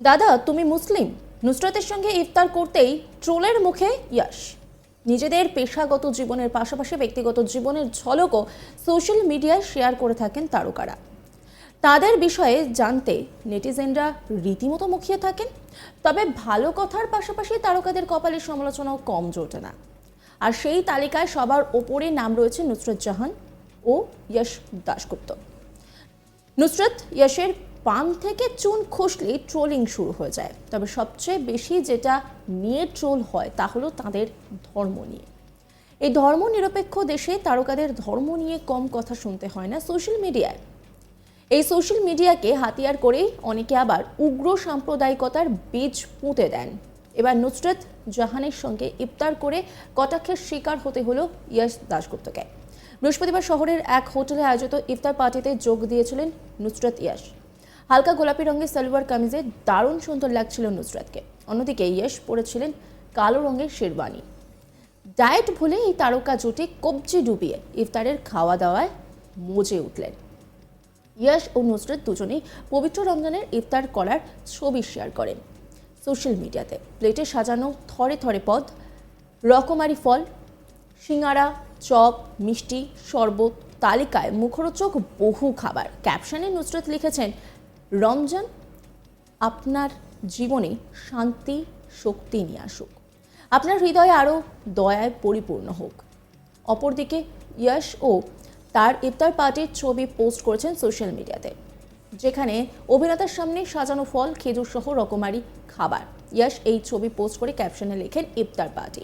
দাদা, তুমি মুসলিম। নুসরাতের সঙ্গে ইফতার করতেই ট্রোলের মুখে ইয়াশ। নিজেদের পেশাগত জীবনের পাশাপাশি ব্যক্তিগত জীবনের ঝলকও সোশ্যাল মিডিয়ায় শেয়ার করে থাকেন তারকারা। তাদের বিষয়ে জানতে নেটিজেনরা রীতিমতো মুখিয়ে থাকেন, তবে ভালো কথার পাশাপাশি তারকাদের কপালের সমালোচনাও কম জোটে না। আর সেই তালিকায় সবার ওপরে নাম রয়েছে নুসরত জাহান ও যশ দাশগুপ্ত। নুসরত, ইয়াশের পান থেকে চুন খসলে ট্রোলিং শুরু হয়ে যায়। তবে সবচেয়ে বেশি যেটা নিয়ে ট্রোল হয় তা হলো তাদের ধর্ম নিয়ে। এই ধর্ম নিরপেক্ষ দেশে তারকাদের ধর্ম নিয়ে কম কথা শুনতে হয় না সোশ্যাল মিডিয়ায়। এই সোশ্যাল মিডিয়াকে হাতিয়ার করেই অনেকে আবার উগ্র সাম্প্রদায়িকতার বীজ পুঁতে দেন। এবার নুসরত জাহানের সঙ্গে ইফতার করে কটাক্ষের শিকার হতে হলো ইয়াশ দাশগুপ্তকে। বৃহস্পতিবার শহরের এক হোটেলে আয়োজিত ইফতার পার্টিতে যোগ দিয়েছিলেন নুসরত ইয়াশ। হালকা গোলাপি রঙের সালোয়ার কামিজে দারুণ সুন্দর লাগছিল নুসরাতকে। অন্যদিকে ইয়েশ পরেছিলেন কালো রঙের শেরবানি ডায়েট ভুলে এই তারকা জুটি কবজি ডুবিয়ে ইফতারের খাওয়া দাওয়ায় মজে উঠলেন। ইয়াশ ও নুসরত দুজনেই পবিত্র রমজানের ইফতার করার ছবি শেয়ার করেন সোশ্যাল মিডিয়াতে। প্লেটে সাজানো থরে থরে পদ, রকমারি ফল, সিঙ্গারা, চপ, মিষ্টি, শরবত, তালিকায় মুখরোচক বহু খাবার। ক্যাপশনে নুসরত লিখেছেন রমজান আপনার জীবনে শান্তি, শক্তি নিয়ে আসুক। আপনার হৃদয়ে আরও দয়ায় পরিপূর্ণ হোক। অপরদিকে ইয়াশ ও তার ইফতার পার্টির ছবি পোস্ট করেছেন সোশ্যাল মিডিয়াতে, যেখানে অভিনেতার সামনে সাজানো ফল খেজুর সহ রকমারি খাবার। ইয়াশ এই ছবি পোস্ট করে ক্যাপশনে লেখেন, ইফতার পার্টি।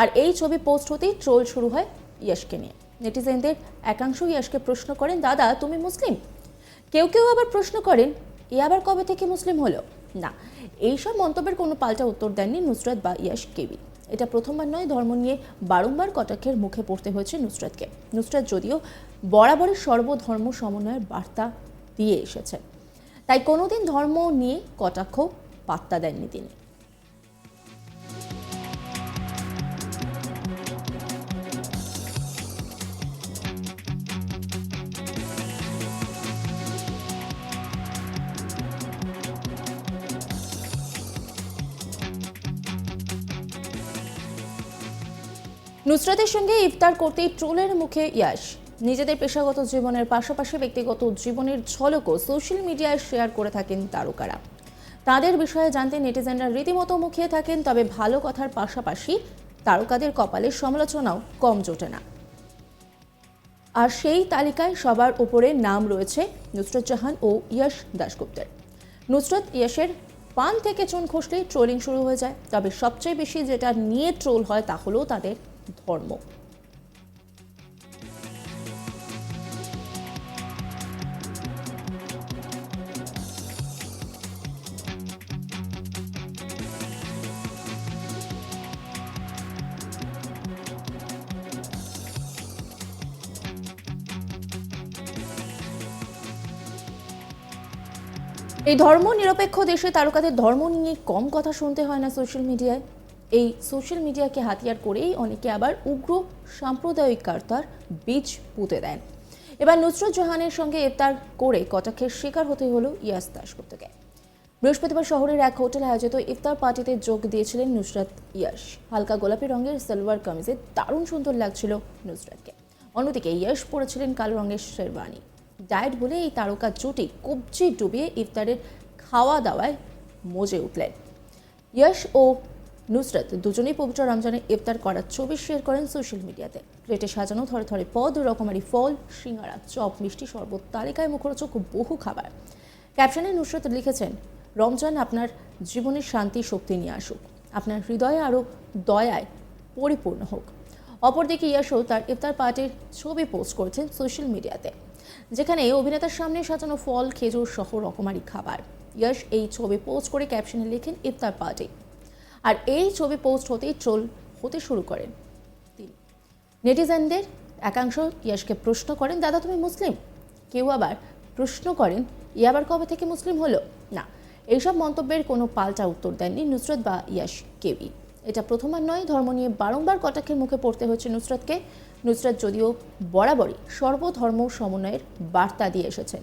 আর এই ছবি পোস্ট হতেই ট্রোল শুরু হয় ইয়াশকে নিয়ে। নেটিজেনদের একাংশ ইয়াশকে প্রশ্ন করেন, দাদা, তুমি মুসলিম? কেউ কেউ আবার প্রশ্ন করেন, এ আবার কবে থেকে মুসলিম হলো? না, এইসব মন্তব্যের কোনো পাল্টা উত্তর দেননি নুসরাত বা ইয়াস কেবি। এটা প্রথমবার নয়, ধর্ম নিয়ে বারংবার কটাক্ষের মুখে পড়তে হয়েছে নুসরাতকে। নুসরাত যদিও বরাবরই সর্বধর্ম সমন্বয়ের বার্তা দিয়ে এসেছে। তাই কোনোদিন ধর্ম নিয়ে কটাক্ষ, পাত্তা দেননি তিনি। নুসরাতের সঙ্গে ইফতার করতেই ট্রোলের মুখে ইয়াশ নিজেদের পেশাগত জীবনের পাশাপাশি ব্যক্তিগত জীবনের ঝলকও সোশ্যাল মিডিয়ায় শেয়ার করে থাকেন তারকারা। তাদের বিষয়ে জানতে নেটিজেনরা রীতিমতো মুখিয়ে থাকেন, তবে ভালো কথার পাশাপাশি তারকাদের কপালের সমালোচনাও কম জোটে না। আর সেই তালিকায় সবার উপরে নাম রয়েছে নুসরত জাহান ও ইয়াশ দাশগুপ্তের। নুসরত ইয়াশের পান থেকে চুন খসলেই ট্রোলিং শুরু হয়ে যায়, তবে সবচেয়ে বেশি যেটা নিয়ে ট্রোল হয় তা হলো তাদের ধর্ম। এই ধর্ম নিরপেক্ষ দেশে তারকাদের ধর্ম নিয়ে কম কথা শুনতে হয় না সোশ্যাল মিডিয়ায় এই সোশ্যাল মিডিয়াকে হাতিয়ার করেই অনেকে আবার উগ্র সাম্প্রদায়িকতার বীজ পুঁতে দেন। এবার নুসরত জাহানের সঙ্গে ইফতার করে কটাক্ষের শিকার হতে হলো ইয়াস দাশগুপ্তকে। বৃহস্পতিবার শহরের এক হোটেলে আয়োজিত ইফতার পার্টিতে যোগ দিয়েছিলেন নুসরাত ইয়াশ হালকা গোলাপি রঙের সালোয়ার কামিজে দারুণ সুন্দর লাগছিল নুসরাতকে। অন্যদিকে ইয়াশ পরেছিলেন কালো রঙের শেরবানি ডায়েট বলে এই তারকা জুটি কবজি ডুবিয়ে ইফতারের খাওয়া দাওয়ায় মজে উঠলেন। ইয়াশ ও নুসরত দুজনেই পবিত্র রমজানে ইফতার করার ছবি শেয়ার করেন সোশ্যাল মিডিয়াতে। প্লেটে সাজানো থরে থরে পদ, রকমারি ফল, সিঙ্গারা, চপ, মিষ্টি শরবত, তালিকায় মুখরোচক বহু খাবার। ক্যাপশনে নুসরত লিখেছেন, রমজান আপনার জীবনের শান্তি, শক্তি নিয়ে আসুক। আপনার হৃদয়ে আরও দয়ায় পরিপূর্ণ হোক। অপরদিকে ইয়াশও তার ইফতার পার্টির ছবি পোস্ট করেছেন সোশ্যাল মিডিয়াতে, যেখানে অভিনেতার সামনে সাজানো ফল, খেজুর সহ রকমারি খাবার। ইয়াশ এই ছবি পোস্ট করে ক্যাপশনে লেখেন, ইফতার পার্টি। আর এই ছবি পোস্ট হতেই ট্রোল হতে শুরু করেন তিনি নেটিজেনদের একাংশ ইয়াশকে প্রশ্ন করেন, দাদা, তুমি মুসলিম? কেউ আবার প্রশ্ন করেন ই আবার কবে থেকে মুসলিম হলো? না, এইসব মন্তব্যের কোনো পাল্টা উত্তর দেননি নুসরত বা ইয়াশ কেউই। এটা প্রথমবার নয়, ধর্ম নিয়ে বারংবার কটাক্ষের মুখে পড়তে হয়েছে নুসরতকে। নুসরত যদিও বরাবরই সর্বধর্ম সমন্বয়ের বার্তা দিয়ে এসেছেন।